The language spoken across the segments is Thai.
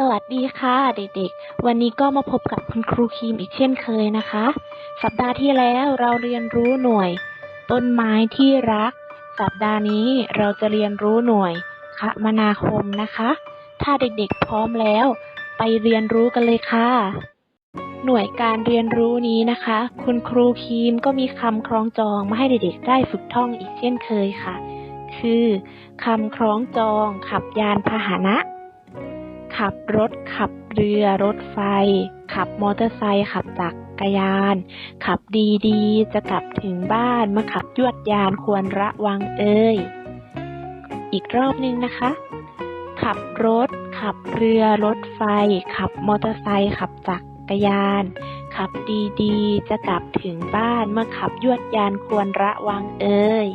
สวัสดีค่ะเด็กๆ วันนี้ก็มาพบกับคุณครูคีมอีกเช่นเคยนะคะ สัปดาห์ที่แล้วเราเรียนรู้หน่วย ต้นไม้ที่รัก สัปดาห์นี้เราจะเรียนรู้หน่วยคมนาคมนะคะ ถ้าเด็กๆพร้อมแล้ว ไปเรียนรู้กันเลยค่ะ หน่วยการเรียนรู้นี้นะคะ คุณครูคีมก็มีคำคล้องจองมาให้เด็กๆ ได้ฝึกท่องอีกเช่นเคยค่ะ คือคำคล้องจองขับยานพาหนะ ขับรถ ขับเรือ รถไฟ ขับมอเตอร์ไซค์ขับจักรยาน ขับดีๆ จะกลับถึงบ้านมาขับยวดยานควรระวังเอ่ยอีกรอบนึงนะคะ ขับรถ ขับเรือ รถไฟ ขับมอเตอร์ไซค์ขับจักรยาน ขับดีๆ จะกลับถึงบ้านเมื่อขับยวดยานควรระวังเอ่ย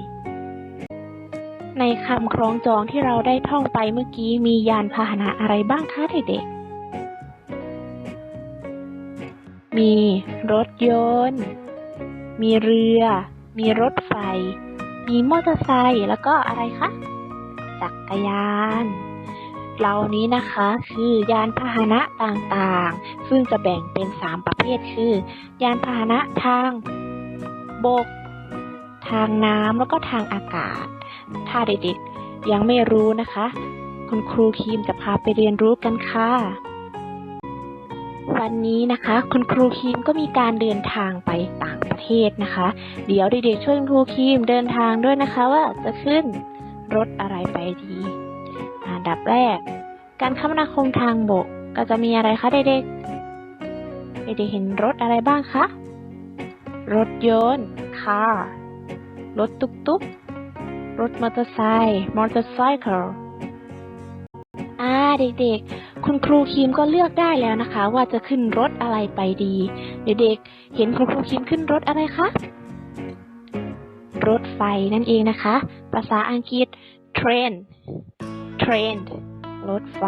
ในคำคล้องจองที่เราได้ท่องไปเมื่อกี้มียานพาหนะอะไรบ้างคะเด็กๆ มีรถยนต์ มีเรือ มีรถไฟ มีมอเตอร์ไซค์แล้วก็อะไรคะ จักรยาน เหล่านี้นะคะคือยานพาหนะต่างๆ ซึ่งจะแบ่งเป็น 3 ประเภทคือ ยานพาหนะทางบก ทางน้ำแล้วก็ทางอากาศ ถ้าเด็กๆยังไม่รู้นะคะ คุณครูครีมจะพาไปเรียนรู้กันค่ะ วันนี้นะคะ คุณครูครีมก็มีการเดินทางไปต่างประเทศนะคะ เดี๋ยวเด็กๆช่วยคุณครูครีมเดินทางด้วยนะคะว่าจะขึ้นรถอะไรไปดีอันดับแรก การคมนาคมทางบกก็จะมีอะไรคะเด็กๆ เด็กๆเห็นรถอะไรบ้างคะ รถยนต์ car รถตุ๊กๆ รถมอเตอร์ไซค์ motorcycle อ่าเด็กๆ คุณครูครีมก็เลือกได้แล้วนะคะ ว่าจะขึ้นรถอะไรไปดี เด็กๆ เห็นคุณครูครีมขึ้นรถอะไรคะ รถไฟนั่นเองนะคะ ภาษาอังกฤษ train train รถไฟ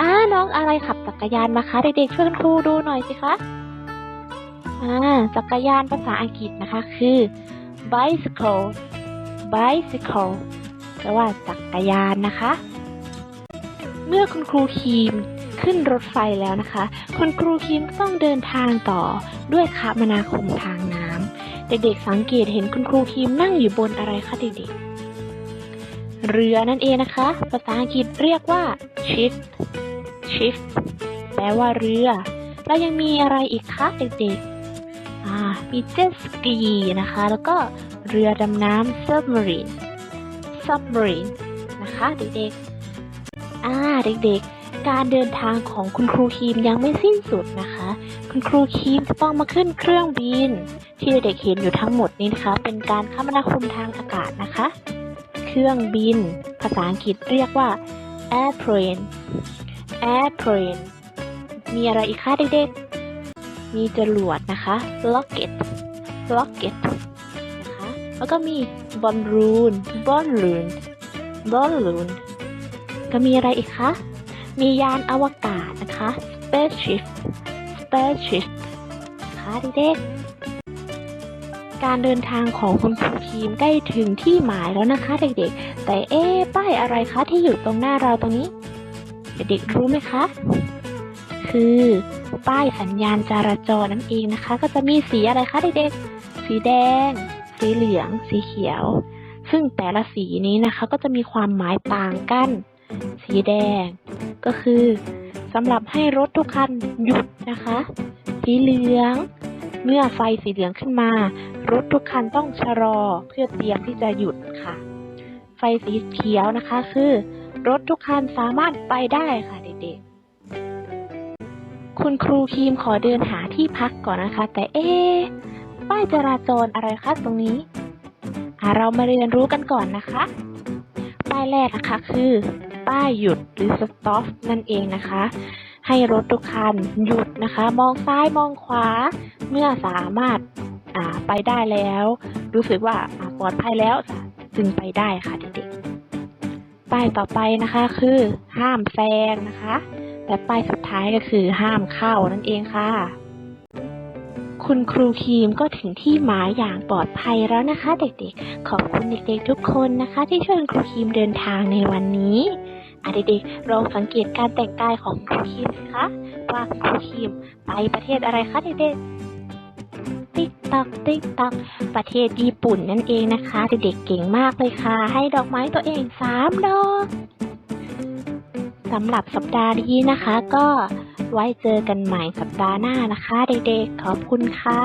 อ่าน้องอะไรขับจักรยานมาคะ เด็กๆ ช่วยคุณครูดูหน่อยสิคะอ่าจักรยานภาษาอังกฤษนะคะคือ bicycle bicycle แปลว่าจักรยานนะคะ เมื่อคุณครูคีมขึ้นรถไฟแล้วนะคะ คุณครูคีมต้องเดินทางต่อด้วยคมนาคมทางน้ำเด็กๆสังเกตเห็นคุณครูคีมนั่งอยู่บนอะไรคะเด็กๆ เรือนั่นเองนะคะ ภาษาอังกฤษเรียกว่า ship ship แปลว่าเรือ แล้วยังมีอะไรอีกคะเด็กๆ มีเจ็ตสกีนะคะ แล้วก็เรือดำน้ำ submarine submarine นะคะเด็กๆ อ่าเด็กๆ การเดินทางของคุณครูคีมยังไม่สิ้นสุดนะคะ คุณครูคีมจะต้องมาขึ้นเครื่องบิน ที่เด็กๆเห็นอยู่ทั้งหมดนี้นะคะ เป็นการคมนาคมทางอากาศนะคะ เครื่องบิน ภาษาอังกฤษเรียกว่า airplane airplane มีอะไรอีกคะเด็กๆ มีจรวดนะคะ rocket rocket นะคะ แล้วก็มีบอลลูนบอลลูนบอลลูนก็มีอะไรอีกคะ มียานอวกาศนะคะ spaceship spaceship นะคะเด็กการเดินทางของคุณครูทีมใกล้ถึงที่หมายแล้วนะคะ เด็กๆ แต่เอ๊ะป้ายอะไรคะที่อยู่ตรงหน้าเราตรงนี้ เด็กๆรู้ไหมคะ คือป้ายสัญญาณจราจรนั่นเองนะคะ ก็จะมีสีอะไรคะเด็กๆ สีแดง สีเหลือง สีเขียว ซึ่งแต่ละสีนี้นะคะ ก็จะมีความหมายต่างกัน สีแดง ก็คือสำหรับให้รถทุกคันหยุดนะคะ สีเหลือง เมื่อไฟสีเหลืองขึ้นมา รถทุกคันต้องชะลอเพื่อเตรียมที่จะหยุดค่ะ ไฟสีเขียวนะคะคือ รถทุกคันสามารถไปได้ค่ะเด็กๆ คุณครูครีมขอเดินหาที่พักก่อนนะคะ แต่เอ๊ป้ายจราจรอะไรคะตรงนี้ เรามาเรียนรู้กันก่อนนะคะ ป้ายแรกนะคะคือ ป้ายหยุดหรือ stop นั่นเองนะคะ ให้รถทุกคันหยุดนะคะ มองซ้ายมองขวา เมื่อสามารถาไปได้แล้ว รู้สึกว่าอ่าปลอดภัยแล้วจึงไปได้ค่ะเด็กๆป้ายต่อไปนะคะคือ ห้ามแซงนะคะ และป้ายสุดท้ายก็คือห้ามเข้านั่นเองค่ะ คุณครูครีมก็ถึงที่หมายอย่างปลอดภัยแล้วนะคะ เด็กๆ ขอบคุณเด็กๆทุกคนนะคะ ที่ช่วยครูครีมเดินทางในวันนี้อะเด็กๆลองสังเกตการแต่งกายของครูคิมสิคะว่าครูคิมไปประเทศอะไรคะเด็กๆ ติ๊กตอกติ๊กตอกประเทศญี่ปุ่นนั่นเองนะคะ เด็กๆเก่งมากเลยค่ะ ให้ดอกไม้ตัวเองสามดอก สำหรับสัปดาห์นี้นะคะ ก็ไว้เจอกันใหม่สัปดาห์หน้านะคะ เด็กๆ ขอบคุณค่ะ